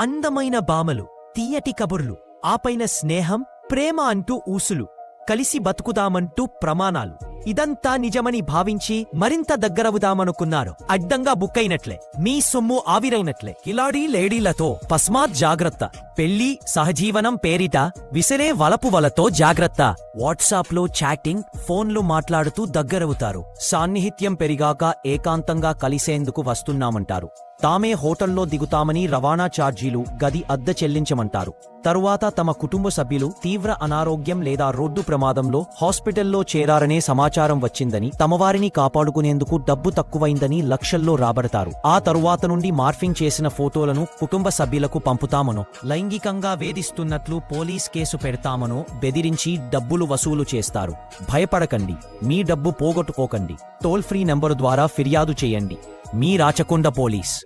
అందమైన బామలు తీయటి కబుర్లు ఆపైన స్నేహం ప్రేమ అంటూ ఊసులు. కలిసి బతుకుదామంటూ ప్రమాణాలు. ఇదంతా నిజమని భావించి మరింత దగ్గరవుదామనుకున్నారు. అడ్డంగా బుక్కైనట్లే. మీ సొమ్ము ఆవిరైనట్లే. కిలాడీ లేడీలతో పస్మాత్ జాగ్రత్త. పెళ్ళి సహజీవనం పేరిట విసిరే వలపు వలతో జాగ్రత్త. వాట్సాప్లో చాటింగ్ ఫోన్లు మాట్లాడుతూ దగ్గరవుతారు. సాన్నిహిత్యం పెరిగాక ఏకాంతంగా కలిసేందుకు వస్తున్నామంటారు. తామే హోటల్లో దిగుతామని రవాణా ఛార్జీలు గది అద్దె చెల్లించమంటారు. తరువాత తమ కుటుంబ సభ్యులు తీవ్ర అనారోగ్యం లేదా రోడ్డు ప్రమాదంలో హాస్పిటల్లో చేరారనే సమాచారం వచ్చిందని తమవారిని కాపాడుకునేందుకు డబ్బు తక్కువైందని లక్షల్లో రాబడతారు. ఆ తరువాత నుండి మార్ఫింగ్ చేసిన ఫోటోలను కుటుంబ సభ్యులకు పంపుతామనో లైంగికంగా వేధిస్తున్నట్లు పోలీస్ కేసు పెడతామనో బెదిరించి డబ్బులు వసూలు చేస్తారు. భయపడకండి. మీ డబ్బు పోగొట్టుకోకండి. టోల్ ఫ్రీ నంబరు ద్వారా ఫిర్యాదు చేయండి. మీ రాచకొండ పోలీస్.